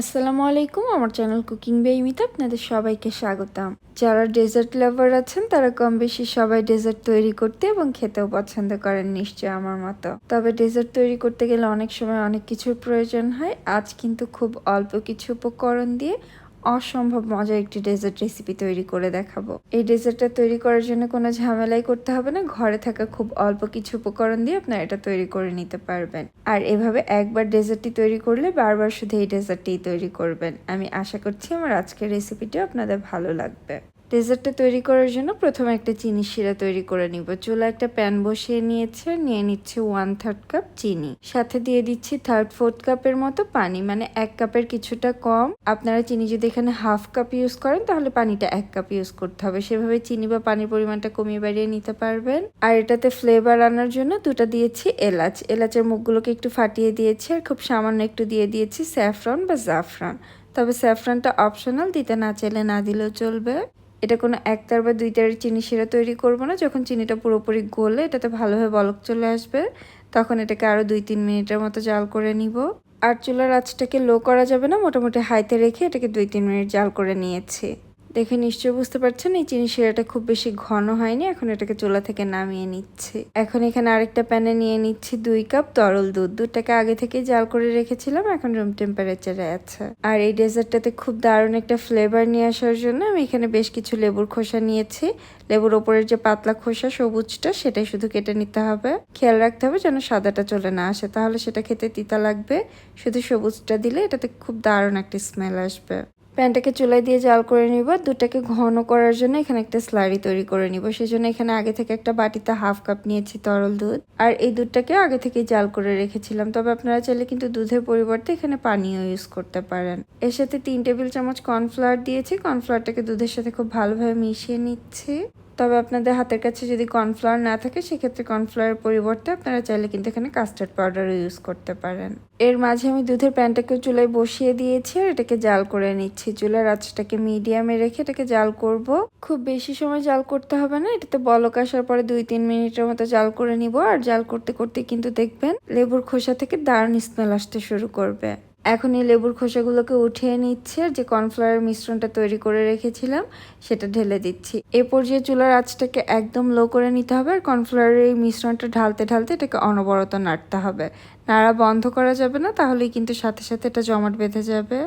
আসসালামু আলাইকুম, আমার চ্যানেল কুকিং বেইমিতে আপনাদের সবাইকে স্বাগতম। যারা ডেজার্ট লাভার আছেন, তারা কম বেশি সবাই ডেজার্ট তৈরি করতে এবং খেতেও পছন্দ করেন নিশ্চয় আমার মতো। তবে ডেজার্ট তৈরি করতে গেলে অনেক সময় অনেক কিছুর প্রয়োজন হয়। আজ কিন্তু খুব অল্প কিছু উপকরণ দিয়ে অসম্ভব মজার একটি ডেজার্ট রেসিপি তৈরি করে দেখাবো। এই ডেজার্টটা তৈরি করার জন্য কোনো ঝামেলাই করতে হবে না। ঘরে থাকা খুব অল্প কিছু উপকরণ দিয়ে আপনারা এটা তৈরি করে নিতে পারবেন। আর এভাবে একবার ডেজার্টটি তৈরি করলে বারবার শুধু এই ডেজার্টটি তৈরি করবেন। আমি আশা করছি আমার আজকের রেসিপিটি আপনাদের ভালো লাগবে। ডেজার্টটা তৈরি করার জন্য প্রথমে একটা চিনি শিরা তৈরি করে নিব। চুলা একটা প্যান বসিয়ে নিয়েছে, নিয়ে নিচ্ছে ওয়ান থার্ড কাপ চিনি। সাথে দিয়ে দিচ্ছি থার্ড ফোর্থ কাপের মতো পানি মানে এক কাপের কিছুটা কম। আপনারা চিনি যদি এখানে হাফ কাপ ইউজ করেন, তাহলে পানিটা এক কাপ ইউজ করতে হবে। সেভাবে চিনি বা পানির পরিমাণটা কমিয়ে বাড়িয়ে নিতে পারবেন। আর এটাতে ফ্লেভার আনার জন্য দুটা দিয়েছি এলাচ। এলাচের মুখগুলোকে একটু ফাটিয়ে দিয়েছি, আর খুব সামান্য একটু দিয়ে দিয়েছি স্যাফরন বা জাফরান। তবে স্যাফরানটা অপশনাল দিতে না চাইলে না দিলেও চলবে। এটা কোনো একতার বা দুই তারের চিনি শিরা তৈরি করব না। যখন চিনিটা পুরোপুরি গলে, এটাতে ভালোভাবে বলক চলে আসবে, তখন এটাকে আরও দুই তিন মিনিটের মতো জাল করে নিব। আর চুলার আঁচটাকে লো করা যাবে না, মোটামুটি হাইতে রেখে এটাকে দুই তিন মিনিট জাল করে নিয়েছি। দেখে নিশ্চয়ই বুঝতে পারছেন, এই চিনি শিরাটা খুব বেশি ঘন হয়নি, এখন এটাকে চুলা থেকে নামিয়ে নিচ্ছে। এখন এখানে আরেকটা প্যানে নিয়ে নিচ্ছি দুই কাপ তরল দুধ, দুধটাকে আগে থেকে জাল করে রেখেছিলাম, এখন রুম টেম্পারেচারে আছে। আর এই ডেজার্টটাতে খুব দারুণ একটা ফ্লেভার নিয়ে আসার জন্য আমি এখানে বেশ কিছু লেবুর খোসা নিয়েছি। লেবুর ওপরের যে পাতলা খোসা, সবুজটা, সেটাই শুধু কেটে নিতে হবে। খেয়াল রাখতে হবে যেন সাদাটা চলে না আসে, তাহলে সেটা খেতে তিতা লাগবে। শুধু সবুজটা দিলে এটাতে খুব দারুণ একটা স্মেল আসবে। প্যানটাকে চুলাই দিয়ে জাল করে নিব। দুধটাকে ঘন করার জন্য এখানে একটা স্লারি তৈরি করে নিব। সেজন্য এখানে আগে থেকে একটা বাটিতে হাফ কাপ নিয়েছি তরল দুধ। আর এই দুধটাকে আগে থেকে জাল করে রেখেছিলাম। তবে আপনারা চাইলে কিন্তু দুধের পরিবর্তে এখানে পানিও ইউজ করতে পারেন। এর সাথে তিন টেবিল চামচ কর্নফ্লাওয়ার দিয়েছি। কর্নফ্লাওয়ারটাকে দুধের সাথে খুব ভালোভাবে মিশিয়ে নিচ্ছি। তবে আপনাদের হাতের কাছে যদি কর্নফ্লাওয়ার না থাকে, সেক্ষেত্রে কর্নফ্লাওয়ারের পরিবর্তে আপনারা চাইলে কিন্তু এখানে কাস্টার্ড পাউডারও ইউজ করতে পারেন। এর মাঝে আমি দুধের প্যানটাকে চুলায় বসিয়ে দিয়েছি আর এটাকে জাল করে নিচ্ছি। চুলার আঁচটাকে মিডিয়ামে রেখে এটাকে জাল করব। খুব বেশি সময় জাল করতে হবে না, এটাতে বলক আসার পরে দুই তিন মিনিটের মতো জাল করে নিব। আর জাল করতে করতে কিন্তু দেখবেন লেবুর খোসা থেকে দারুণ স্মেল আসতে শুরু করবে। এখন এই লেবুর খোসাগুলোকে উঠিয়ে নিচ্ছে, যে কর্নফ্লাওয়ার মিশ্রণটা তৈরি করে রেখেছিলাম, সেটা ঢেলে দিচ্ছি। এ পর্যায়ে চুলার আঁচটাকে একদম লো করে নিতে হবে, আর কর্নফ্লাওয়ারের এই মিশ্রণটা ঢালতে ঢালতে এটাকে অনবরত নাড়তে হবে। নাড়া বন্ধ করা যাবে না, তাহলেই কিন্তু সাথে সাথে এটা জমাট বেঁধে যাবে।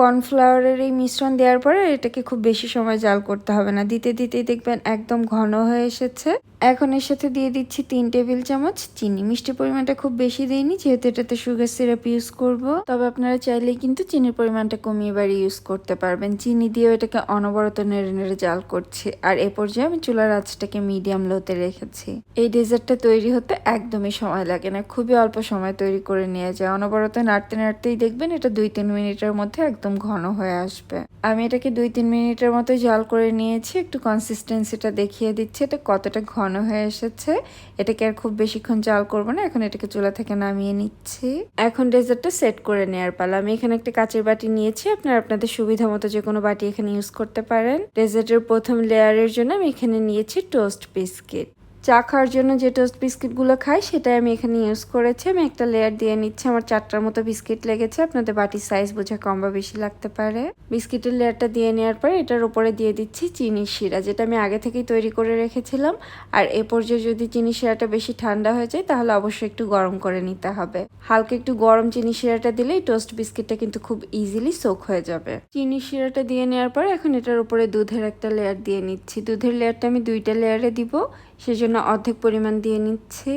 কর্নফ্লাওয়ারের এই মিশ্রণ দেওয়ার পরে এটাকে খুব বেশি সময় জাল করতে হবে না। দিতে, দিতেই দেখবেন একদম ঘন হয়ে এসেছে। এখন এর সাথে দিয়ে দিচ্ছি তিন টেবিল চামচ চিনি। মিষ্টি পরিমাণটা খুব বেশি দিইনি, যেহেতু এটাতে সুগার সিরাপ ইউজ করব। তবে আপনারা চাইলেই কিন্তু চিনির পরিমাণটা কমিয়ে বাড়ি ইউজ করতে পারবেন। চিনি দিয়েও এটাকে অনবরত নেড়ে নেড়ে জাল করছি। আর এ পর্যায়ে আমি চুলার আঁচটাকে মিডিয়াম লোতে রেখেছি। এই ডেজার্টটা তৈরি হতে একদমই সময় লাগে না। খুবই অল্প সময় তৈরি করে নিয়ে যায়। অনবরত নাড়তে, নাড়তেই দেখবেন এটা দুই তিন মিনিটের মধ্যে একদম ঘন হয়ে আসবে। আমি এটাকে দুই তিন মিনিটের মতো জাল করে নিয়েছি, একটু কনসিস্টেন্সিটা দেখিয়ে দিচ্ছি। এটা কতটা ঘন হয়ে এসেছে, এটাকে আর খুব বেশিক্ষণ জাল করব না, এখন এটাকে চুলা থেকে নামিয়ে নিচ্ছি। এখন ডেজার্টটা সেট করে নেওয়ার পালা। আমি এখানে একটা কাঁচের বাটি নিয়েছি, আপনারা আপনাদের সুবিধা মতো যে কোনো বাটি এখানে ইউজ করতে পারেন। ডেজার্টের প্রথম লেয়ারের জন্য আমি এখানে নিয়েছি টোস্ট বিস্কিট চা খাওয়ার জন্য যে টোস্ট বিস্কিটগুলো খাই, সেটাই আমি এখানে ইউজ করেছি। আমি একটা লেয়ার দিয়ে নিচ্ছি। আমার চারটার মতো বিস্কিট লেগেছে। আপনাদের বাটির সাইজ বুঝে কম বা বেশি লাগতে পারে। বিস্কিটের লেয়ারটা দিয়ে নেওয়ার পরে এটার উপরে দিয়ে দিচ্ছি চিনির শিরা, যেটা আমি আগে থেকেই তৈরি করে রেখেছিলাম। আর এ পর্যায়ে যদি চিনি শিরাটা বেশি ঠান্ডা হয়ে যায়, তাহলে অবশ্যই একটু গরম করে নিতে হবে। হালকা একটু গরম চিনি শিরাটা দিলেই টোস্ট বিস্কিটটা কিন্তু খুব ইজিলি সোক হয়ে যাবে। চিনি শিরাটা দিয়ে নেওয়ার পরে এখন এটার উপরে দুধের একটা লেয়ার দিয়ে নিচ্ছি। দুধের লেয়ারটা আমি দুইটা লেয়ারে দিব। সেজন্য অর্ধেক পরিমাণ দিয়ে নিচ্ছি।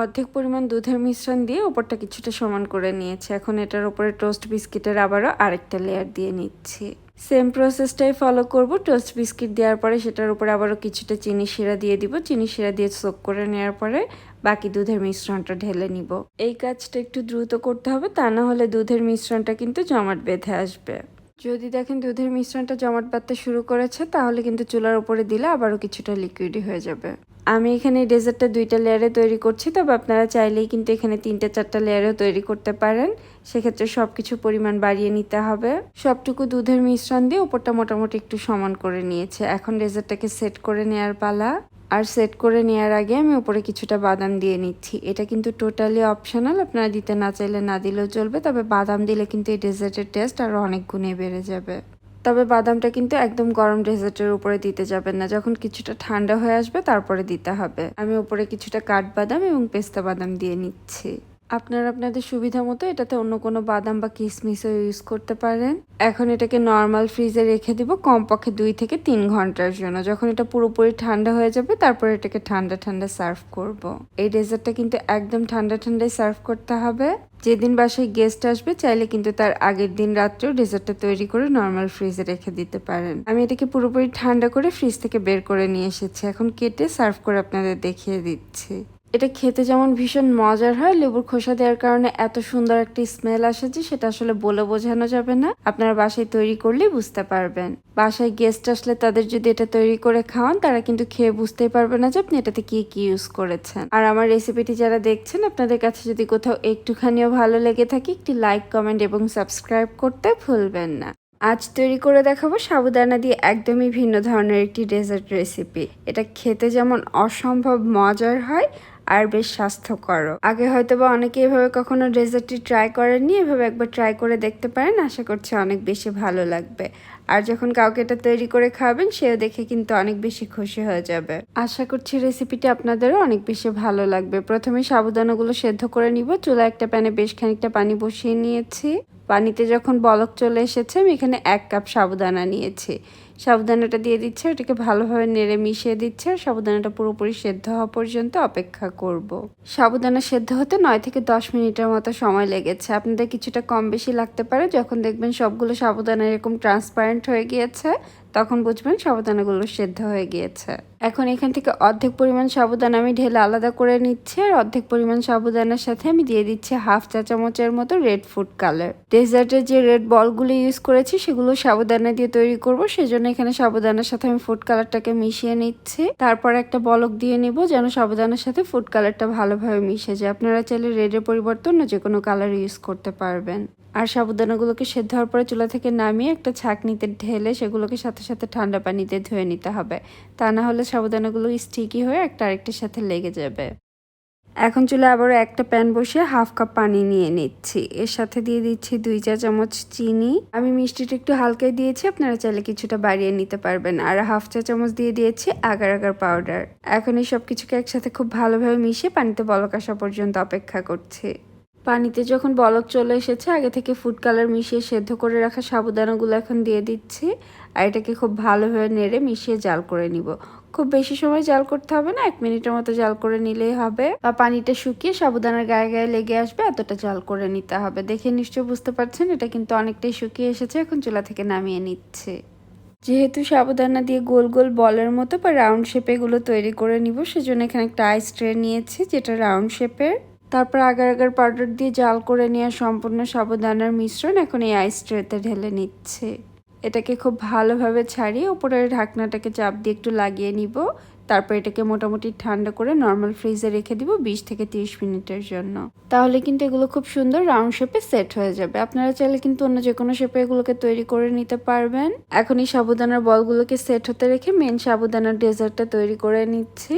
অর্ধেক পরিমাণ দুধের মিশ্রণ দিয়ে ওপরটা কিছুটা সমান করে নিয়েছি। এখন এটার উপরে টোস্ট বিস্কিটের আবারও আরেকটা লেয়ার দিয়ে নিচ্ছি। সেম প্রসেসটাই ফলো করব। টোস্ট বিস্কিট দেওয়ার পরে সেটার উপরে আবারও কিছুটা চিনি শিরা দিয়ে দিব। চিনি শিরা দিয়ে সোক করে নেওয়ার পরে বাকি দুধের মিশ্রণটা ঢেলে নিব। এই কাজটা একটু দ্রুত করতে হবে, তা না হলে দুধের মিশ্রণটা কিন্তু জমাট বেঁধে আসবে। যদি দেখেন দুধের মিশ্রণটা জমাট বাঁধতে শুরু করেছে, তাহলে কিন্তু চুলার উপরে দিলে আবারও কিছুটা লিকুইডই হয়ে যাবে। আমি এখানে ডেজার্টটা দুইটা লেয়ারে তৈরি করছি, তবে আপনারা চাইলেই কিন্তু এখানে তিনটে, চারটা লেয়ারেও তৈরি করতে পারেন। সেক্ষেত্রে সব কিছু পরিমাণ বাড়িয়ে নিতে হবে। সবটুকু দুধের মিশ্রণ দিয়ে ওপরটা মোটামুটি একটু সমান করে নিয়েছে। এখন ডেজার্টটাকে সেট করে নেওয়ার পালা। আর সেট করে নেওয়ার আগে আমি উপরে কিছুটা বাদাম দিয়ে নিচ্ছি। এটা কিন্তু টোটালি অপশনাল, আপনারা দিতে না চাইলে না দিলেও চলবে, তবে বাদাম দিলে কিন্তু এই ডেজার্টের টেস্ট আরও অনেক গুণে বেড়ে যাবে। তবে বাদামটা কিন্তু একদম গরম ডেজার্টের উপরে দিতে যাবেন না। যখন কিছুটা ঠান্ডা হয়ে আসবে তারপরে দিতে হবে। আমি উপরে কিছুটা কাঠবাদাম এবং পেস্তা বাদাম দিয়ে নিচ্ছি। আপনারা আপনাদের সুবিধা মতো এটাতে অন্য কোনো বাদাম বা কিশমিশও ইউজ করতে পারেন। এখন এটাকে নর্মাল ফ্রিজে রেখে দিব কমপক্ষে দুই থেকে তিন ঘণ্টার জন্য। যখন এটা পুরোপুরি ঠান্ডা হয়ে যাবে, তারপর এটাকে ঠান্ডা ঠান্ডা সার্ভ করব। এই ডেজার্টটা কিন্তু একদম ঠান্ডা ঠান্ডায় সার্ভ করতে হবে। যেদিন বাসায় গেস্ট আসবে, চাইলে কিন্তু তার আগের দিন রাত্রেও ডেজার্টটা তৈরি করে নর্মাল ফ্রিজে রেখে দিতে পারেন। আমি এটাকে পুরোপুরি ঠান্ডা করে ফ্রিজ থেকে বের করে নিয়ে এসেছি। এখন কেটে সার্ভ করে আপনাদের দেখিয়ে দিচ্ছি। এটা খেতে যেমন ভীষণ মজার হয়, লেবুর খোসা দেওয়ার কারণে এত সুন্দর একটা স্মেল আসে যে সেটা আসলে বলে বোঝানো যাবে না। আপনারা বাসায় তৈরি করলেই বুঝতে পারবেন। বাসায় গেস্ট আসলে তাদের যদি এটা তৈরি করে খাওয়ান, তারা কিন্তু খেয়ে বুঝতেই পারবে না যে আপনি এটাতে কি কি ইউজ করেছেন। আর আমার রেসিপিটি যারা দেখছেন, আপনাদের কাছে যদি কোথাও একটুখানিও ভালো লেগে থাকে, একটি লাইক কমেন্ট এবং সাবস্ক্রাইব করতে ভুলবেন না। আজ তৈরি করে দেখাবো সাবুদানা দিয়ে একদমই ভিন্ন ধরনের একটি ডেজার্ট রেসিপি এটা খেতে যেমন অসম্ভব মজার হয় আর বেশ স্বাস্থ্যকর আগে হয়তো বা অনেকে এভাবে কখনো ডেজার্টটি ট্রাই করেননি, এভাবে একবার ট্রাই করে দেখতে পারেন, আশা করছি অনেক বেশি ভালো লাগবে। আর যখন কাউকে এটা তৈরি করে খাওয়াবেন, সেও দেখে কিন্তু অনেক বেশি খুশি হয়ে যাবে। আশা করছি রেসিপিটি আপনাদেরও অনেক বেশি ভালো লাগবে। প্রথমে সাবুদানাগুলো সেদ্ধ করে নিব। চুলা একটা প্যানে বেশ খানিকটা পানি বসিয়ে নিয়েছি। পানিতে যখন বলক চলে এসেছে, আমি এখানে এক কাপ সাবুদানা নিয়েছি। সাবুদানাটা দিয়ে দিচ্ছে, ওটাকে ভালোভাবে নেড়ে মিশিয়ে দিচ্ছে আর সাবুদানাটা পুরোপুরি সেদ্ধ হওয়া পর্যন্ত অপেক্ষা করব। সাবুদানা সেদ্ধ হতে নয় থেকে দশ মিনিটের মতো সময় লেগেছে আপনাদের কিছুটা কম বেশি লাগতে পারে যখন দেখবেন সবগুলো সাবুদানা এরকম ট্রান্সপারেন্ট হয়ে গিয়েছে তখন বুঝবেন সাবুদানাগুলো সেদ্ধ হয়ে গিয়েছে। এখন এখান থেকে অর্ধেক পরিমাণ সাবুদানা আমি ঢেলে আলাদা করে নিচ্ছি আর অর্ধেক পরিমাণ সাবুদানার সাথে আমি দিয়ে দিচ্ছি হাফ চা চামচের মতো রেড ফুড কালার ডেজার্টের যে রেড বলগুলো ইউজ করেছি সেগুলো সাবুদানা দিয়ে তৈরি করব, সেজন্য এখানে সাবুদানার সাথে আমি ফুড কালারটাকে মিশিয়ে নিচ্ছি। তারপর একটা বলক দিয়ে নিব যেন সাবুদানার সাথে ফুড কালারটা ভালোভাবে মিশে যায়। আপনারা চাইলে রেডের পরিবর্তন যে কোনো কালার ইউজ করতে পারবেন। আর সাবুদানাগুলোকে সেদ্ধ হওয়ার পরে চুলা থেকে নামিয়ে একটা ছাঁকনিতে ঢেলে সেগুলোকে সাথে সাথে ঠান্ডা পানিতে ধুয়ে নিতে হবে। তা না হলে সাবুদানাগুলো স্টিকি হয়ে একটা আরেকটার সাথে লেগে যাবে। এখন চুলে আবারও একটা প্যান বসিয়ে হাফ কাপ পানি নিয়ে নিচ্ছি। এর সাথে দিয়ে দিচ্ছি দুই চা চামচ চিনি। আমি মিষ্টিটা একটু হালকাই দিয়েছি, আপনারা চাইলে কিছুটা বাড়িয়ে নিতে পারবেন। আর হাফ চা চামচ দিয়ে দিয়েছি আগার আগার পাউডার এখন এই সব কিছুকে একসাথে খুব ভালোভাবে মিশিয়ে পানিতে বলক আসা পর্যন্ত অপেক্ষা করছি। পানিতে যখন বলক চলে এসেছে, আগে থেকে ফুড কালার মিশিয়ে সেদ্ধ করে রাখা সাবুদানাগুলো এখন দিয়ে দিচ্ছি। আর এটাকে খুব ভালোভাবে নেড়ে মিশিয়ে জাল করে নিব। খুব বেশি সময় জাল করতে হবে না, এক মিনিটের মতো জাল করে নিলেই হবে। বা পানিটা শুকিয়ে সাবুদানার গায়ে গায়ে লেগে আসবে, এতটা জাল করে নিতে হবে। দেখে নিশ্চয়ই বুঝতে পারছেন, এটা কিন্তু অনেকটাই শুকিয়ে এসেছে, এখন চুলা থেকে নামিয়ে নিচ্ছে। যেহেতু সাবুদানা দিয়ে গোল গোল বলের মতো বা রাউন্ড শেপে এগুলো তৈরি করে নিব, সেজন্য এখানে একটা আইস ট্রে নিয়েছি, যেটা রাউন্ড শেপের তারপর আগার আগার পাউডার দিয়ে জাল করে নেওয়া সম্পূর্ণ সাবুদানার মিশ্রণ এখন এই আইস ট্রেতে ঢেলে নিচ্ছে। এটাকে খুব ভালোভাবে ছাড়িয়ে উপরের ঢাকনাটাকে চাপ দিয়ে একটু লাগিয়ে নিব। তারপর এটাকে মোটামুটি ঠান্ডা করে নর্মাল ফ্রিজে রেখে দিব বিশ থেকে তিরিশ মিনিটের জন্য। তাহলে কিন্তু এগুলো খুব সুন্দর রাউন্ড শেপে সেট হয়ে যাবে। আপনারা চাইলে কিন্তু অন্য যে কোনো শেপে এগুলোকে তৈরি করে নিতে পারবেন। এখন এই সাবুদানার বলগুলোকে সেট হতে রেখে মেন সাবুদানার ডেজার্টটা তৈরি করে নিচ্ছি।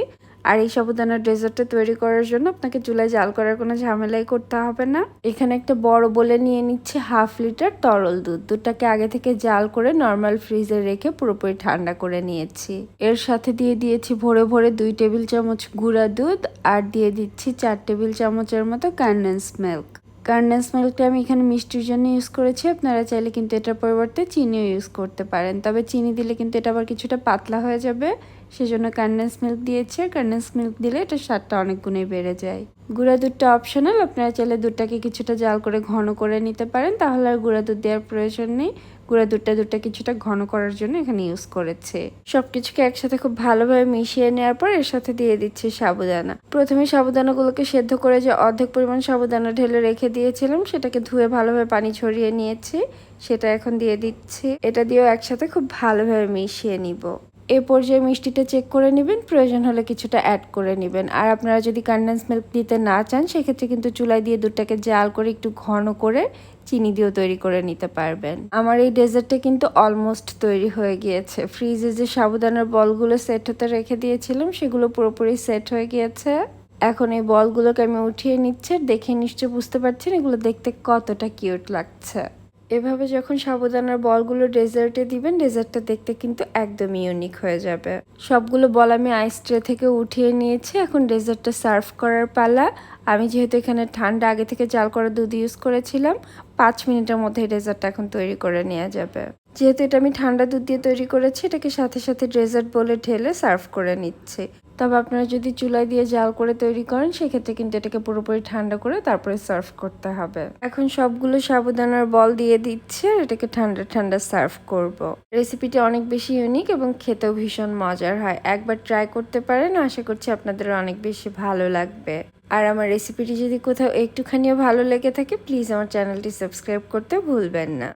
আর এই সাবুদানার ডেজার্টটা তৈরি করার জন্য আপনাকে চুলায় জাল করার কোনো ঝামেলাই করতে হবে না। এখানে একটা বড় বলে নিয়ে নিচ্ছে হাফ লিটার তরল দুধ। দুধটাকে আগে থেকে জাল করে নর্মাল ফ্রিজে রেখে পুরোপুরি ঠান্ডা করে নিয়েছি। এর সাথে দিয়ে দিয়েছি ভরে ভরে দুই টেবিল চামচ গুঁড়া দুধ আর দিয়ে দিচ্ছি চার টেবিল চামচের মতো কন্ডেন্স মিল্ক কন্ডেন্স মিল্কটা আমি এখানে মিষ্টির জন্য ইউজ করেছি। আপনারা চাইলে কিন্তু এটার পরিবর্তে চিনিও ইউজ করতে পারেন। তবে চিনি দিলে কিন্তু এটা আবার কিছুটা পাতলা হয়ে যাবে। সেজন্য কার্নেস মিল্ক দিয়েছে। কার্নেস মিল্ক দিলে এটা স্বাদটা অনেক গুণে বেড়ে যায়। গুঁড়া দুধটা অপশনাল আপনারা চাইলে দুধটাকে কিছুটা জাল করে ঘন করে নিতে পারেন। তাহলে আর গুঁড়া দুধ দেওয়ার প্রয়োজন নেই। গুঁড়া দুধটা দুধটা কিছুটা ঘন করার জন্য এখানে ইউজ করেছে। সবকিছুকে একসাথে খুব ভালোভাবে মিশিয়ে নেওয়ার পর এর সাথে দিয়ে দিচ্ছে সাবুদানা। প্রথমে সাবুদানাগুলোকে সেদ্ধ করে যে অর্ধেক পরিমাণ সাবুদানা ঢেলে রেখে দিয়েছিলাম, সেটাকে ধুয়ে ভালোভাবে পানি ছড়িয়ে নিয়েছি, সেটা এখন দিয়ে দিচ্ছি। এটা দিয়েও একসাথে খুব ভালোভাবে মিশিয়ে নিব। এ পর্যায়ে মিষ্টিটা চেক করে নেবেন, প্রয়োজন হলে কিছুটা অ্যাড করে নেবেন। আর আপনারা যদি কন্ডেন্স মিল্ক দিতে না চান, সেক্ষেত্রে কিন্তু চুলায় দিয়ে দুধটাকে জাল করে একটু ঘন করে চিনি দিয়েও তৈরি করে নিতে পারবেন। আমার এই ডেজার্টটা কিন্তু অলমোস্ট তৈরি হয়ে গিয়েছে। ফ্রিজে যে সাবুদানার বলগুলো সেট হতে রেখে দিয়েছিলাম, সেগুলো পুরোপুরি সেট হয়ে গিয়েছে। এখন এই বলগুলোকে আমি উঠিয়ে নিচ্ছি দেখে নিশ্চয় বুঝতে পারছেন, এগুলো দেখতে কতটা কিউট লাগছে। এভাবে যখন সাবুদানার বলগুলো ডেজার্টে দিবেন, ডেজার্টটা দেখতে কিন্তু একদম ইউনিক হয়ে যাবে। সবগুলো বল আমি আইস ট্রে থেকে উঠিয়ে নিয়েছি, এখন ডেজার্টটা সার্ভ করার পালা। আমি যেহেতু এখানে ঠান্ডা আগে থেকে জাল করা দুধ ইউজ করেছিলাম, পাঁচ মিনিটের মধ্যে ডেজার্টটা এখন তৈরি করে নেওয়া যাবে। যেহেতু এটা আমি ঠান্ডা দুধ দিয়ে তৈরি করেছি, এটাকে সাথে সাথে ডেজার্ট বলে ঢেলে সার্ভ করে নিচ্ছি। তবে আপনারা যদি চুলায় দিয়ে জাল করে তৈরি করেন, সেক্ষেত্রে কিন্তু এটাকে পুরোপুরি ঠান্ডা করে তারপরে সার্ভ করতে হবে। এখন সবগুলো সাবুদানার বল দিয়ে দিচ্ছে আর এটাকে ঠান্ডা ঠান্ডা সার্ভ করব। রেসিপিটি অনেক বেশি ইউনিক এবং খেতেও ভীষণ মজার হয়। একবার ট্রাই করতে পারেন, আশা করছি আপনাদের অনেক বেশি ভালো লাগবে। আর আমার রেসিপিটি যদি কোথাও একটুখানিও ভালো লেগে থাকে, প্লিজ আমার চ্যানেলটি সাবস্ক্রাইব করতে ভুলবেন না।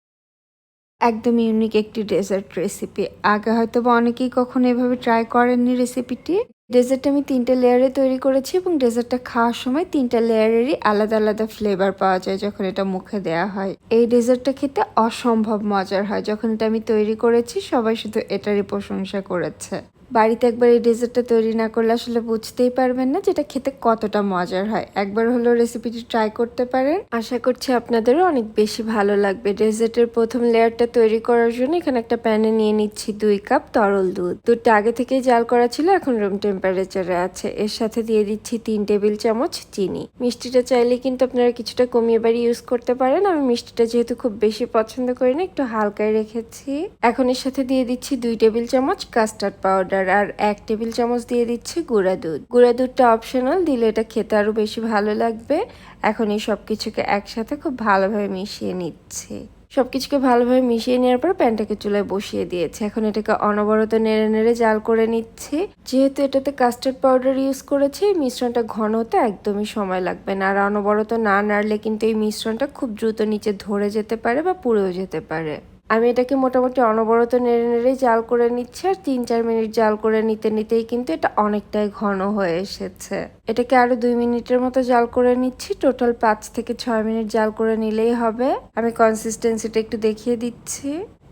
একদম ইউনিক একটি ডেজার্ট রেসিপি আগে হয়তো বা অনেকেই কখনো এভাবে ট্রাই করেননি রেসিপিটি ডেজার্ট আমি তিনটে লেয়ারে তৈরি করেছি এবং ডেজার্টটা খাওয়ার সময় তিনটা লেয়ারেরই আলাদা আলাদা ফ্লেভার পাওয়া যায় যখন এটা মুখে দেওয়া হয়। এই ডেজার্টটা খেতে অসম্ভব মজার হয়। যখন এটা আমি তৈরি করেছি, সবাই শুধু এটারই প্রশংসা করেছে। বাড়িতে একবার এই ডেজার্টটা তৈরি না করলে আসলে বুঝতেই পারবেন না যেটা খেতে কতটা মজার হয়। একবার হলো রেসিপিটি ট্রাই করতে পারেন। আশা করছি আপনাদেরও অনেক বেশি ভালো লাগবে। ডেজার্টের প্রথম লেয়ারটা তৈরি করার জন্য এখানে একটা প্যানে নিয়ে নিচ্ছি দুই কাপ তরল দুধ। দুধটা আগে থেকেই জাল করা ছিল, এখন রুম টেম্পারেচারে আছে। এর সাথে দিয়ে দিচ্ছি তিন টেবিল চামচ চিনি। মিষ্টিটা চাইলে কিন্তু আপনারা কিছুটা কমিয়ে বাড়ি ইউজ করতে পারেন। আমি মিষ্টিটা যেহেতু খুব বেশি পছন্দ করি না একটু হালকায় রেখেছি। এখন এর সাথে দিয়ে দিচ্ছি দুই টেবিল চামচ কাস্টার্ড পাউডার আর এক টেবিল চামচ দিয়ে দিচ্ছি গুঁড়া দুধ। গুঁড়া দুধটা অপশনাল দিলে এটা খেতে আরও বেশি ভালো লাগবে। এখন এই সব কিছুকে একসাথে খুব ভালোভাবে মিশিয়ে নিচ্ছি। সবকিছুকে ভালোভাবে মিশিয়ে নেওয়ার পর প্যানটাকে চুলায় বসিয়ে দিয়েছে। এখন এটাকে অনবরত নেড়ে নেড়ে জাল করে নিচ্ছে। যেহেতু এটাতে কাস্টার্ড পাউডার ইউজ করেছি, এই মিশ্রণটা ঘন হতে একদমই সময় লাগবে না। আর অনবরত না নাড়লে কিন্তু এই মিশ্রণটা খুব দ্রুত নিচে ধরে যেতে পারে বা পুড়েও যেতে পারে। আমি এটাকে মোটামুটি অনবরত নেড়ে নেড়ে জাল করে নিচ্ছি আর তিন চার মিনিট জাল করে নিতে নিতেই কিন্তু এটা অনেকটাই ঘন হয়ে এসেছে। এটাকে আরও দুই মিনিটের মতো জাল করে নিচ্ছি। টোটাল পাঁচ থেকে ছয় মিনিট জাল করে নিলেই হবে। আমি কনসিস্টেন্সিটা একটু দেখিয়ে দিচ্ছি।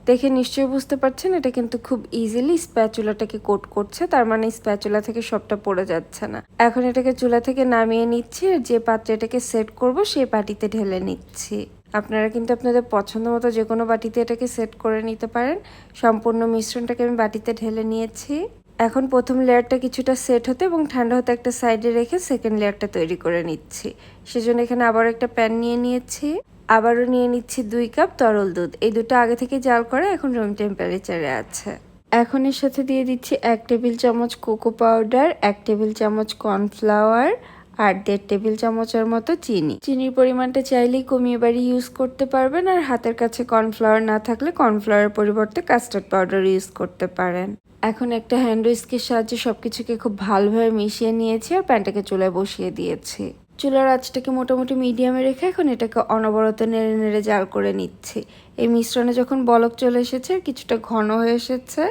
দেখে নিশ্চয়ই বুঝতে পারছেন, এটা কিন্তু খুব ইজিলি স্প্যাচুলাটাকে কোট করছে। তার মানে স্প্যাচুলা থেকে সবটা পড়ে যাচ্ছে না। এখন এটাকে চুলা থেকে নামিয়ে নিচ্ছি আর যে পাত্রে এটাকে সেট করব, সেই পাটিতে ঢেলে নিচ্ছি। আপনারা কিন্তু আপনাদের পছন্দ মতো যে কোনো বাটিতে এটাকে সেট করে নিতে পারেন। সম্পূর্ণ মিশ্রণটাকে আমি বাটিতে ঢেলে নিয়েছি। এখন প্রথম লেয়ারটা কিছুটা সেট হতে এবং ঠান্ডা হতে একটা সাইডে রেখে সেকেন্ড লেয়ারটা তৈরি করে নিচ্ছি। সেজন্য এখানে আবার একটা প্যান নিয়ে নিয়েছি। আবারও নিয়ে নিচ্ছি দুই কাপ তরল দুধ। এই দুটো আগে থেকে জাল করা এখন রুম টেম্পারেচারে আছে। এখন এর সাথে দিয়ে দিচ্ছি এক টেবিল চামচ কোকো পাউডার এক টেবিল চামচ কর্নফ্লাওয়ার আর দেড় টেবিল চামচের মতো চিনি। চিনির পরিমাণটা চাইলেই কমিয়ে বাড়ি ইউজ করতে পারবেন আর হাতের কাছে কর্নফ্লাওয়ার না থাকলে কর্নফ্লাওয়ারের পরিবর্তে কাস্টার্ড পাউডার ইউজ করতে পারেন। এখন একটা হ্যান্ড উইস্কের সাহায্যে সবকিছুকে খুব ভালোভাবে মিশিয়ে নিয়েছি আর প্যান্টটাকে চুলায় বসিয়ে দিয়েছি। চুলার আঁচটাকে মোটামুটি মিডিয়ামে রেখে এখন এটাকে অনবরত নেড়ে নেড়ে জাল করে নিচ্ছি। এই মিশ্রণে যখন বলক চলে এসেছে, কিছুটা ঘন হয়ে এসেছে,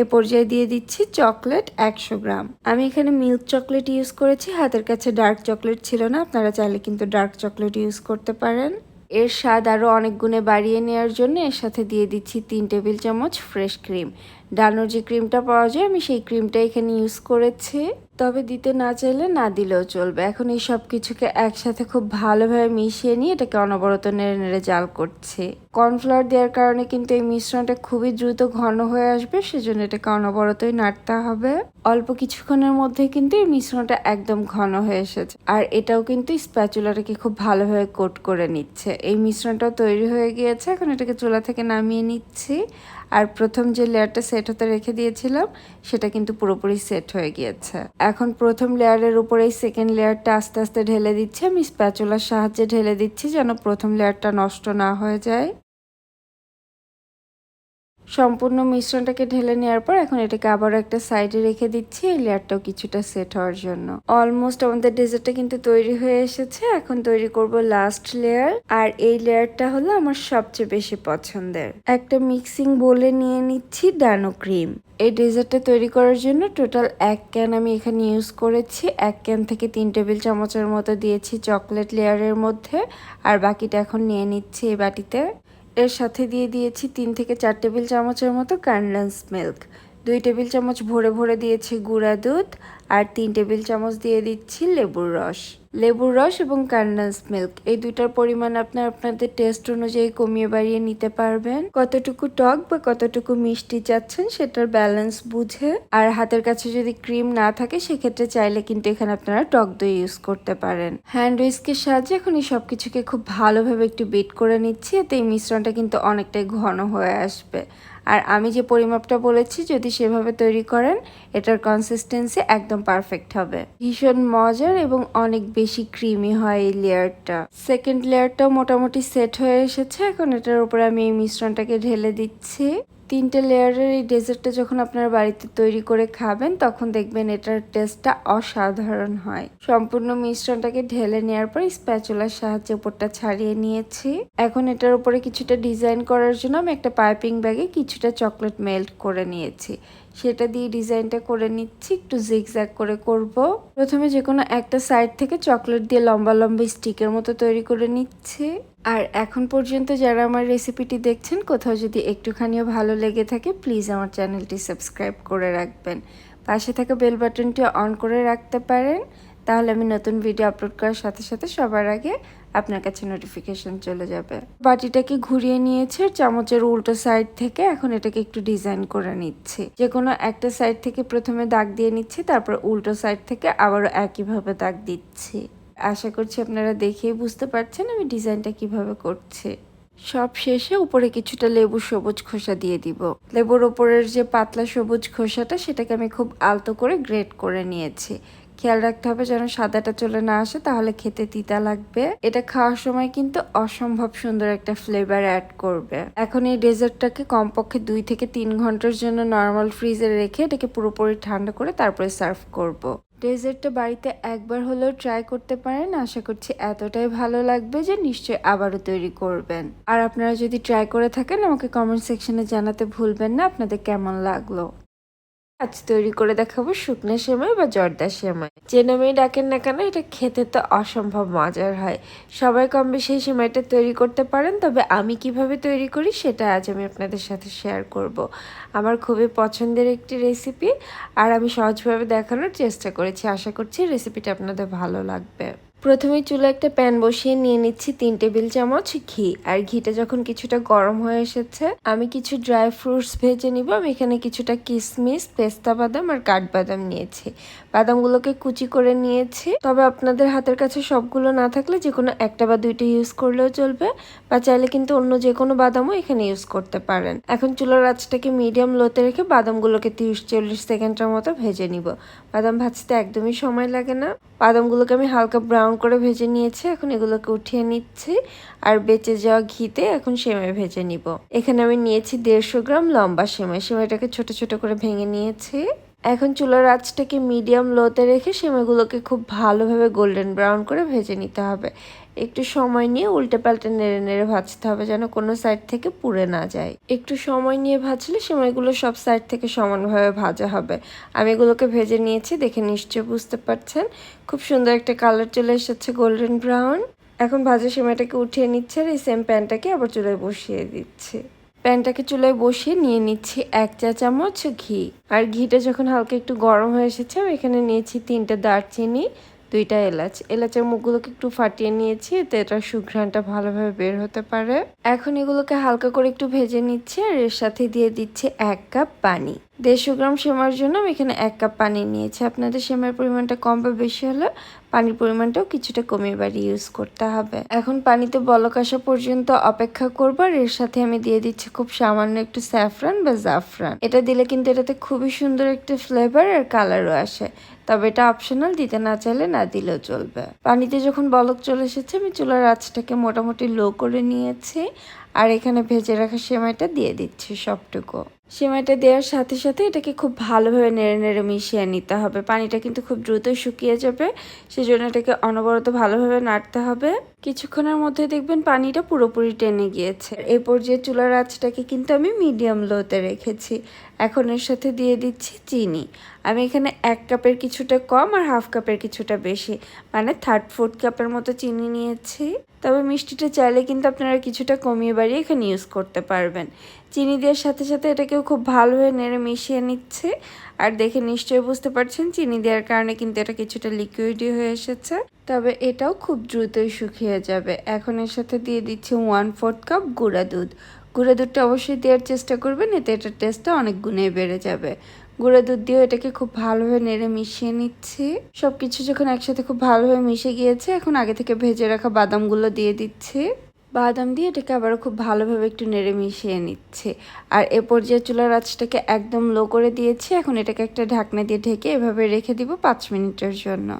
এ পর্যায়ে দিয়ে দিচ্ছি চকলেট একশো গ্রাম। আমি এখানে মিল্ক চকলেট ইউজ করেছি, হাতের কাছে ডার্ক চকলেট ছিল না, আপনারা চাইলে কিন্তু ডার্ক চকলেট ইউজ করতে পারেন। এর স্বাদ আরও অনেক গুণে বাড়িয়ে নেওয়ার জন্য এর সাথে দিয়ে দিচ্ছি তিন টেবিল চামচ ফ্রেশ ক্রিম। ডানোর যে ক্রিমটা পাওয়া যায়, আমি সেই ক্রিমটা এখানে ইউজ করেছি। তবে দিতে না চাইলে না দিলেও চলবে। এখন এই সব কিছুকে একসাথে খুব ভালোভাবে মিশিয়ে নিয়ে এটাকে অনবরত নেড়ে নেড়ে জাল করছি। কর্নফ্লাওয়ার দেওয়ার কারণে কিন্তু এই মিশ্রণটা খুবই দ্রুত ঘন হয়ে আসবে, সেজন্য এটাকে অনবরতই নাড়তে হবে। অল্প কিছুক্ষণের মধ্যে কিন্তু এই মিশ্রণটা একদম ঘন হয়ে এসেছে। আর এটাও কিন্তু স্প্যাচুলাটাকে খুব ভালোভাবে কোট করে নিচ্ছে। এই মিশ্রণটাও তৈরি হয়ে গিয়েছে। এখন এটাকে চুলা থেকে নামিয়ে নিচ্ছি। আর প্রথম যে লেয়ারটা সেট হতে রেখে দিয়েছিলাম, সেটা কিন্তু পুরোপুরি সেট হয়ে গিয়েছে। এখন প্রথম লেয়ারের উপরেই সেকেন্ড লেয়ারটা আস্তে আস্তে ঢেলে দিচ্ছি। আমি স্প্যাচুলার সাহায্যে ঢেলে দিচ্ছি যেন প্রথম লেয়ারটা নষ্ট না হয়ে যায়। সম্পূর্ণ মিশ্রণটাকে ঢেলে নেওয়ার পর এখন এটাকে আবারও একটা সাইডে রেখে দিচ্ছি, এই লেয়ারটাও কিছুটা সেট হওয়ার জন্য। অলমোস্ট আমাদের ডেজার্টটা কিন্তু তৈরি হয়ে এসেছে, এখন তৈরি করব লাস্ট লেয়ার আর এই লেয়ারটা হলো আমার সবচেয়ে বেশি পছন্দের। একটা মিক্সিং বলে নিয়ে নিচ্ছি ডানো ক্রিম এই ডেজার্টটা তৈরি করার জন্য টোটাল এক ক্যান আমি এখানে ইউজ করেছি, এক ক্যান থেকে তিন টেবিল চামচের মতো দিয়েছি চকলেট লেয়ারের মধ্যে, আর বাকিটা এখন নিয়ে নিচ্ছি এই বাটিতে। এর সাথে দিয়ে দিয়েছি তিন থেকে চার টেবিল চামচের মতো কান্ডেন্স মিল্ক দুই টেবিল চামচ ভরে ভরে দিয়েছি গুঁড়া দুধ আর তিন টেবিল চামচ দিয়ে দিচ্ছি লেবুর রস। লেবুর রস এবং কান্ডেন্স মিল্ক, এই দুইটার পরিমাণ আপনার আপনাদের টেস্ট অনুযায়ী কমিয়ে বাড়িয়ে নিতে পারবেন। কতটুকু টক বা কতটুকু মিষ্টি চাচ্ছেন সেটার ব্যালেন্স বুঝে। আর হাতের কাছে যদি ক্রিম না থাকে, সেক্ষেত্রে চাইলে কিন্তু এখানে আপনারা টক দই ইউজ করতে পারেন। হ্যান্ড উইস্কের সাহায্যে এখন এই সব কিছুকে খুব ভালোভাবে একটু বিট করে নিচ্ছি, এতে এই মিশ্রণটা কিন্তু অনেকটাই ঘন হয়ে আসবে। আর আমি যে পরিমাপটা বলেছি, যদি সেভাবে তৈরি করেন, এটার কনসিস্টেন্সি একদম পারফেক্ট হবে। ভীষণ মজার এবং অনেক বেশি ক্রিমি হয় এই লেয়ারটা সেকেন্ড লেয়ারটাও মোটামুটি সেট হয়ে এসেছে। এখন এটার উপরে আমি এই মিশ্রণটাকে ঢেলে দিচ্ছি। তিনটে লেয়ারের এই ডেজার্টটা যখন আপনার বাড়িতে তৈরি করে খাবেন, তখন দেখবেন এটার টেস্টটা অসাধারণ হয়। সম্পূর্ণ মিশ্রণটাকে ঢেলে নেওয়ার পর স্প্যাচুলার সাহায্যে উপরটা ছাড়িয়ে নিয়েছি। এখন এটার উপরে কিছুটা ডিজাইন করার জন্য আমি একটা পাইপিং ব্যাগে কিছুটা চকলেট মেল্ট করে নিয়েছি। সেটা দিয়ে ডিজাইনটা করে নিচ্ছি, একটু জিগজ্যাগ করে করব। প্রথমে যে কোনো একটা সাইড থেকে চকলেট দিয়ে লম্বা লম্বা স্টিকের মতো তৈরি করে নিচ্ছি। আর এখন পর্যন্ত যারা আমার রেসিপিটি দেখছেন, কোথাও যদি একটুখানিও ভালো লেগে থাকে প্লিজ আমার চ্যানেলটি সাবস্ক্রাইব করে রাখবেন। পাশে থাকা বেল বাটনটি অন করে রাখতে পারেন। তাহলে আমি নতুন ভিডিও আপলোড করার সাথে সাথে সবার আগে আপনার কাছে নোটিফিকেশন চলে যাবে। বাটিটাকে ঘুরিয়ে নিয়েছে, চামচের উল্টো সাইড থেকে এখন এটাকে একটু ডিজাইন করে নিচ্ছি। যে কোনো একটা সাইড থেকে প্রথমে দাগ দিয়ে নিচ্ছি, তারপর উল্টো সাইড থেকে আবারও একইভাবে দাগ দিচ্ছি। আশা করছি আপনারা দেখেই বুঝতে পারছেন আমি ডিজাইনটা কীভাবে করছি। সব শেষে উপরে কিছুটা লেবু সবুজ খোসা দিয়ে দিব। লেবুর ওপরের যে পাতলা সবুজ খোসাটা, সেটাকে আমি খুব আলতো করে গ্রেট করে নিয়েছি। খেয়াল রাখতে হবে যেন সাদাটা চলে না আসে, তাহলে খেতে তিতা লাগবে। এটা খাওয়ার সময় কিন্তু অসম্ভব সুন্দর একটা ফ্লেভার অ্যাড করবে। এখন এই ডেজার্টটাকে কমপক্ষে দুই থেকে তিন ঘণ্টার জন্য নর্মাল ফ্রিজে রেখে এটাকে পুরোপুরি ঠান্ডা করে তারপরে সার্ভ করব। ডেজার্টটা বাড়িতে একবার হলেও ট্রাই করতে পারেন, আশা করছি এতটাই ভালো লাগবে যে নিশ্চয়ই আবারও তৈরি করবেন। আর আপনারা যদি ট্রাই করে থাকেন, আমাকে কমেন্ট সেকশনে জানাতে ভুলবেন না, আপনাদের কেমন লাগল? আজ তৈরি করে দেখাবো শুকনো সেমাই বা জর্দা সেমাই। যে নামেই ডাকেন না কেন, এটা খেতে তো অসম্ভব মজার হয়। সবাই কম বেশি এই সেমাইটা তৈরি করতে পারেন, তবে আমি কীভাবে তৈরি করি সেটা আজ আমি আপনাদের সাথে শেয়ার করব। আমার খুবই পছন্দের একটি রেসিপি আর আমি সহজভাবে দেখানোর চেষ্টা করেছি। আশা করছি রেসিপিটা আপনাদের ভালো লাগবে। প্রথমে চুলে একটা প্যান বসিয়ে নিয়ে নিচ্ছি তিন টেবিল চামচ ঘি। আর ঘিটা যখন কিছুটা গরম হয়ে এসেছে, আমি কিছু ড্রাই ফ্রুটস ভেজে নিব। আমি এখানে কিছুটা কিশমিশ পেস্তা বাদাম আর কাঠবাদাম নিয়েছি। বাদামগুলোকে কুচি করে নিয়েছি। তবে আপনাদের হাতের কাছে সবগুলো না থাকলে যে কোনো একটা বা দুইটা ইউজ করলেও চলবে, বা চাইলে কিন্তু অন্য যে কোনো বাদামও এখানে ইউজ করতে পারেন। এখন চুলার আঁচটাকে মিডিয়াম লোতে রেখে বাদামগুলোকে তিরিশ চল্লিশ সেকেন্ডের মতো ভেজে নিব। বাদাম ভাজতে একদমই সময় লাগে না। বাদামগুলোকে আমি হালকা ব্রাউন করে ভেজে নিয়েছে, এখন এগুলোকে উঠিয়ে নিচ্ছি। আর বেঁচে যাওয়া ঘিতে এখন সেমাই ভেজে নিব। এখানে আমি নিয়েছি দেড়শো গ্রাম লম্বা সেমাই। সেমাইটাকে ছোট ছোট করে ভেঙে নিয়েছি। এখন চুলার আঁচটাকে মিডিয়াম লোতে রেখে সেমাইগুলোকে খুব ভালোভাবে গোল্ডেন ব্রাউন করে ভেজে নিতে হবে। একটু সময় নিয়ে উল্টে পাল্টে নেড়ে নেড়ে ভাজতে হবে যেন কোনো সাইড থেকে পুড়ে না যায়। একটু সময় নিয়ে ভাজলে সেমাইগুলো সব সাইড থেকে সমানভাবে ভাজা হবে। আমি এগুলোকে ভেজে নিয়েছি, দেখে নিশ্চয়ই বুঝতে পারছেন। খুব সুন্দর একটা কালার চলে এসেছে গোল্ডেন ব্রাউন এখন ভাজা সেমাইটাকে উঠিয়ে নিচ্ছে আর এই সেম প্যানটাকে আবার চুলায় বসিয়ে দিচ্ছে। প্যানটাকে চুলায় বসিয়ে নিয়ে নিচ্ছি এক চা চামচ ঘি। আর ঘিটা যখন হালকা একটু গরম হয়ে এসেছে, আমি এখানে নিয়েছি তিনটে দারচিনি দুইটা এলাচ। এলাচের মুখগুলোকে একটু ফাটিয়ে নিয়েছি, এতে এটা সুঘ্রাণটা ভালোভাবে বের হতে পারে। এখন এগুলোকে হালকা করে একটু ভেজে নিচ্ছি, আর এর সাথে দিয়ে দিচ্ছি এক কাপ পানি। দেড়শো গ্রাম সেমার জন্য আমি এখানে এক কাপ পানি নিয়েছি। আপনাদের সেমার পরিমাণটা কম বা বেশি হলে পানির পরিমাণটাও কিছুটা কমিয়ে বাড়িয়ে ইউজ করতে হবে। এখন পানিতে বলক আসা পর্যন্ত অপেক্ষা করব আর এর সাথে আমি দিয়ে দিচ্ছি খুব সামান্য একটু স্যাফরান বা জাফরান। এটা দিলে কিন্তু এটাতে খুবই সুন্দর একটা ফ্লেভার আর কালারও আসে। তবে এটা অপশনাল দিতে না চাইলে না দিলেও চলবে। পানিতে যখন বলক চলে এসেছে, আমি চুলার আঁচটাকে মোটামুটি লো করে নিয়েছি। আর এখানে ভেজে রাখা সেমাইটা দিয়ে দিচ্ছি সবটুকু। সেমাইটা দেওয়ার সাথে সাথে এটাকে খুব ভালোভাবে নেড়ে নেড়ে মিশিয়ে নিতে হবে। পানিটা কিন্তু খুব দ্রুত শুকিয়ে যাবে, সেজন্য এটাকে অনবরত ভালোভাবে নাড়তে হবে। কিছুক্ষণের মধ্যে দেখবেন পানিটা পুরোপুরি টেনে গিয়েছে। এরপর যে চুলার আঁচটাকে কিন্তু আমি মিডিয়াম লোতে রেখেছি। এখন এর সাথে দিয়ে দিচ্ছি চিনি। আমি এখানে এক কাপের কিছুটা কম আর হাফ কাপের কিছুটা বেশি। মানে থার্ড ফোর্থ কাপের মতো চিনি নিয়েছি। তবে মিষ্টিটা চাইলে কিন্তু আপনারা কিছুটা কমিয়ে বাড়িয়ে এখানে ইউজ করতে পারবেন। চিনি দেওয়ার সাথে সাথে এটাকেও খুব ভালোভাবে নেড়ে মিশিয়ে নিচ্ছে। আর দেখে নিশ্চয়ই বুঝতে পারছেন, চিনি দেওয়ার কারণে কিন্তু এটা কিছুটা লিকুইডই হয়ে এসেছে। তবে এটাও খুব দ্রুতই শুকিয়ে যাবে। এখন এর সাথে দিয়ে দিচ্ছি ওয়ান ফোর্থ কাপ গুঁড়া দুধ। গুঁড়া দুধটা অবশ্যই দেওয়ার চেষ্টা করবেন, এতে এটার টেস্টটা অনেক গুণে বেড়ে যাবে। গুঁড়া দুধ দিয়ে এটাকে খুব ভালোভাবে নেড়ে মিশিয়ে নিচ্ছি। সব কিছু যখন একসাথে খুব ভালোভাবে মিশে গিয়েছে, এখন আগে থেকে ভেজে রাখা বাদামগুলো দিয়ে দিচ্ছি। বাদাম দিয়ে এটাকে আবারও খুব ভালোভাবে একটু নেড়ে মিশিয়ে নিচ্ছে। আর এ পর্যায়ে চুলার আঁচটাকে একদম লো করে দিয়েছি। এখন এটাকে একটা ঢাকনা দিয়ে ঢেকে এভাবে রেখে দিব পাঁচ মিনিটের জন্য।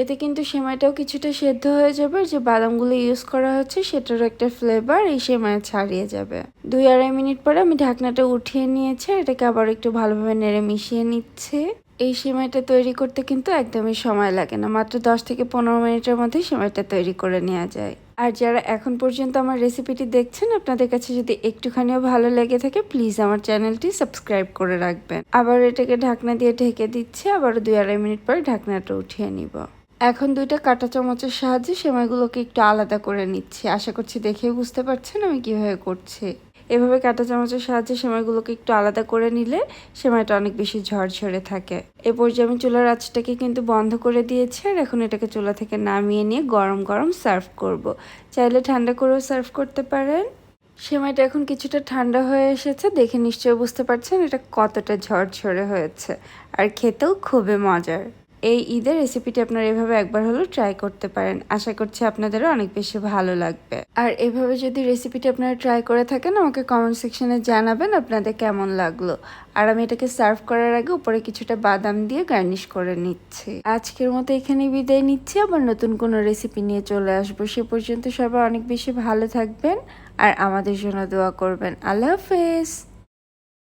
এতে কিন্তু সেমাইটাও কিছুটা সেদ্ধ হয়ে যাবে। যে বাদামগুলো ইউজ করা হচ্ছে, সেটারও একটা ফ্লেভার এই সেমাই ছাড়িয়ে যাবে। দুই আড়াই মিনিট পরে আমি ঢাকনাটা উঠিয়ে নিয়েছি এটাকে আবার একটু ভালোভাবে নেড়ে মিশিয়ে নিচ্ছে। এই সেমাইটা তৈরি করতে কিন্তু একদমই সময় লাগে না। মাত্র দশ থেকে পনেরো মিনিটের মধ্যে সেমাইটা তৈরি করে নেওয়া যায়। আর যারা এখন পর্যন্ত আমার রেসিপিটি দেখছেন, আপনাদের কাছে যদি একটুখানিও ভালো লেগে থাকে প্লিজ আমার চ্যানেলটি সাবস্ক্রাইব করে রাখবেন। আবার এটাকে ঢাকনা দিয়ে ঢেকে দিচ্ছে, আবারও দুই আড়াই মিনিট পরে ঢাকনাটা উঠিয়ে নিব। এখন দুইটা কাঁটা চামচের সাহায্যে সেমাইগুলোকে একটু আলাদা করে নিচ্ছি। আশা করছি দেখেই বুঝতে পারছেন আমি কীভাবে করছি। এভাবে কাঁটা চামচের সাহায্যে সেমাইগুলোকে একটু আলাদা করে নিলে সেমাইটা অনেক বেশি ঝরঝরে থাকে। এ পর্যায়ে আমি চুলার আঁচটাকে কিন্তু বন্ধ করে দিয়েছি আর এখন এটাকে চুলা থেকে নামিয়ে নিয়ে গরম গরম সার্ভ করব। চাইলে ঠান্ডা করেও সার্ভ করতে পারেন। সেমাইটা এখন কিছুটা ঠান্ডা হয়ে এসেছে, দেখে নিশ্চয়ই বুঝতে পারছেন এটা কতটা ঝরঝরে হয়েছে। আর খেতেও খুবই মজার। এই ঈদের রেসিপিটি আপনারা এভাবে একবার হলেও ট্রাই করতে পারেন। আশা করছি আপনাদেরও অনেক বেশি ভালো লাগবে। আর এভাবে যদি রেসিপিটি আপনারা ট্রাই করে থাকেন, আমাকে কমেন্ট সেকশনে জানাবেন আপনাদের কেমন লাগল। আর আমি এটাকে সার্ভ করার আগে উপরে কিছুটা বাদাম দিয়ে গার্নিশ করে নিচ্ছি। আজকের মতো এখানে বিদায় নিচ্ছি। আবার নতুন কোনো রেসিপি নিয়ে চলে আসব। সে পর্যন্ত সবাই অনেক বেশি ভালো থাকবেন আর আমাদের জন্য দোয়া করবেন। আল্লাহ হাফেজ।